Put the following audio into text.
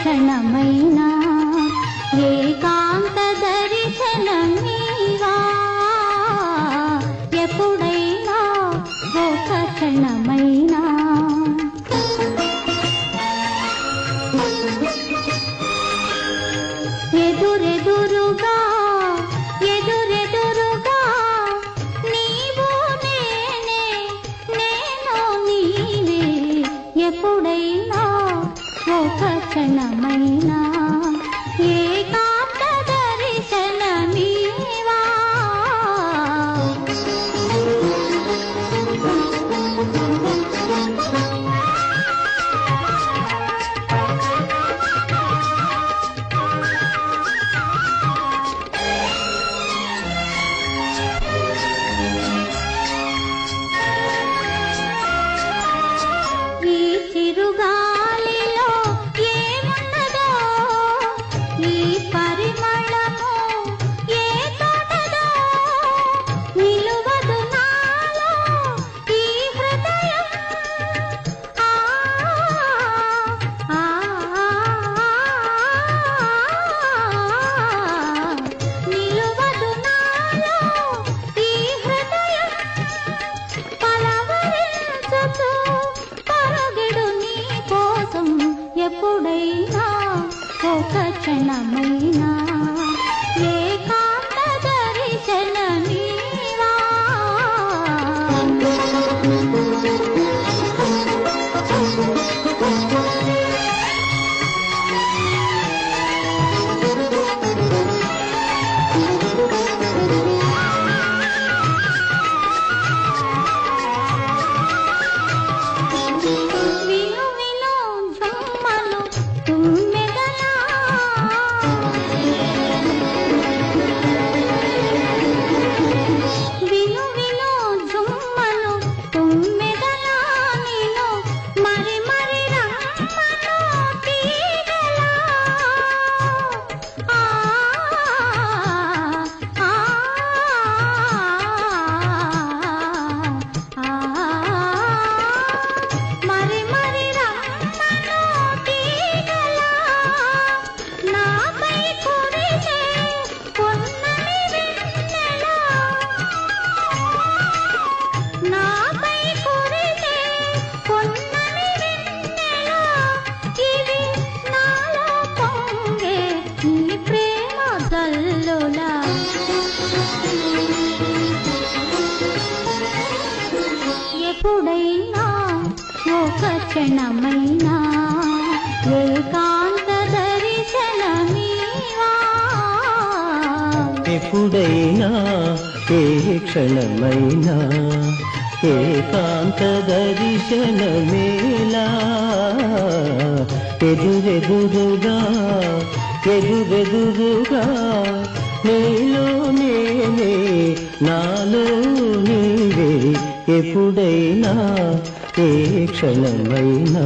క్షణమై मैना 在那美那。క్షణమైనా ఒక క్షణమైనా ఏకాంత దర్శనమీవా? ఎప్పుడైనా ఏ క్షణమైనా ఏకాంత దర్శనమేలా? ఎదురెదురుగా ఎదురెదురుగా నీలో నేనే నాలో ఎప్పుడైనా ఏ క్షణమైనా.